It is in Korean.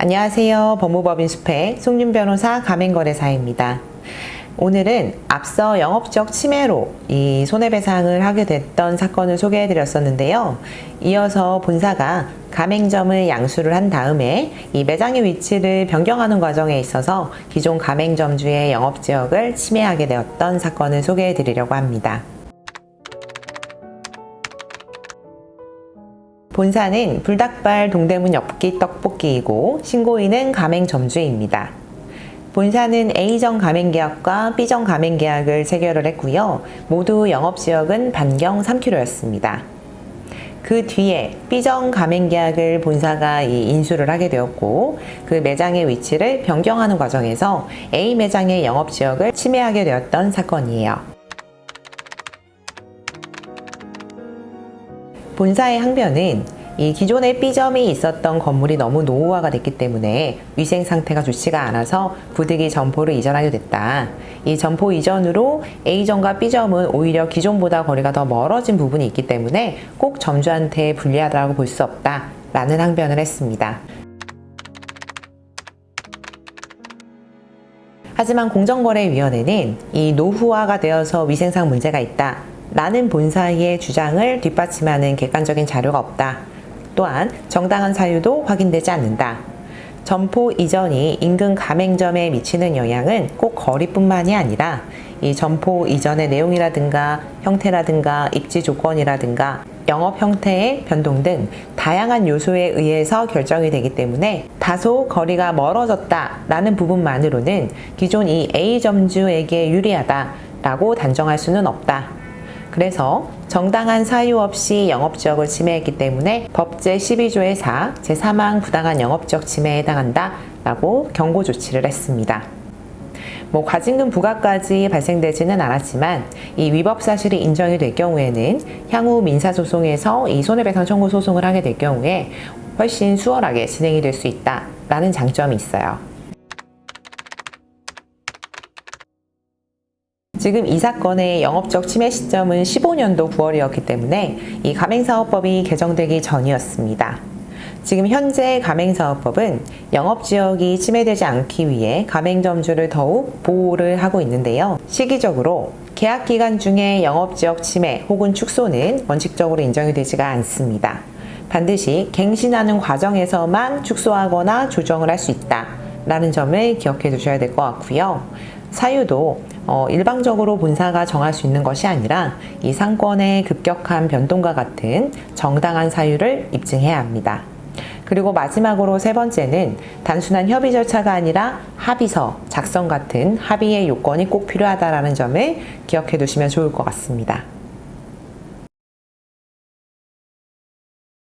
안녕하세요. 법무법인 숲의 송윤 변호사 가맹거래사입니다. 오늘은 앞서 영업적 침해로 이 손해배상을 하게 됐던 사건을 소개해 드렸었는데요. 이어서 본사가 가맹점을 양수를 한 다음에 이 매장의 위치를 변경하는 과정에 있어서 기존 가맹점주의 영업지역을 침해하게 되었던 사건을 소개해 드리려고 합니다. 본사는 불닭발 동대문 엽기 떡볶이이고 신고인은 가맹 점주입니다. 본사는 A점 가맹계약과 B점 가맹계약을 체결을 했고요. 모두 영업지역은 반경 3km였습니다. 그 뒤에 B점 가맹계약을 본사가 이 인수를 하게 되었고 그 매장의 위치를 변경하는 과정에서 A 매장의 영업지역을 침해하게 되었던 사건이에요. 본사의 항변은 이 기존에 B점이 있었던 건물이 너무 노후화가 됐기 때문에 위생 상태가 좋지가 않아서 부득이 점포를 이전하게 됐다. 이 점포 이전으로 A점과 B점은 오히려 기존보다 거리가 더 멀어진 부분이 있기 때문에 꼭 점주한테 불리하다고 볼 수 없다. 라는 항변을 했습니다. 하지만 공정거래위원회는 이 노후화가 되어서 위생상 문제가 있다. 라는 본사의 주장을 뒷받침하는 객관적인 자료가 없다. 또한 정당한 사유도 확인되지 않는다. 점포 이전이 인근 가맹점에 미치는 영향은 꼭 거리뿐만이 아니라 이 점포 이전의 내용이라든가 형태라든가 입지 조건이라든가 영업 형태의 변동 등 다양한 요소에 의해서 결정이 되기 때문에 다소 거리가 멀어졌다라는 부분만으로는 기존 이 A 점주에게 유리하다라고 단정할 수는 없다. 그래서 정당한 사유 없이 영업지역을 침해했기 때문에 법제 12조의 4 제3항 부당한 영업지역 침해에 해당한다 라고 경고 조치를 했습니다. 뭐 과징금 부과까지 발생되지는 않았지만 이 위법 사실이 인정이 될 경우에는 향후 민사소송에서 이 손해배상 청구 소송을 하게 될 경우에 훨씬 수월하게 진행이 될 수 있다라는 장점이 있어요. 지금 이 사건의 영업적 침해 시점은 15년도 9월이었기 때문에 이 가맹사업법이 개정되기 전이었습니다. 지금 현재 가맹사업법은 영업지역이 침해되지 않기 위해 가맹점주를 더욱 보호를 하고 있는데요. 시기적으로 계약 기간 중에 영업지역 침해 혹은 축소는 원칙적으로 인정이 되지가 않습니다. 반드시 갱신하는 과정에서만 축소하거나 조정을 할 수 있다. 라는 점을 기억해 두셔야 될 것 같고요. 사유도 어, 일방적으로 본사가 정할 수 있는 것이 아니라 이 상권의 급격한 변동과 같은 정당한 사유를 입증해야 합니다. 그리고 마지막으로 세 번째는 단순한 협의 절차가 아니라 합의서 작성 같은 합의의 요건이 꼭 필요하다라는 점을 기억해 두시면 좋을 것 같습니다.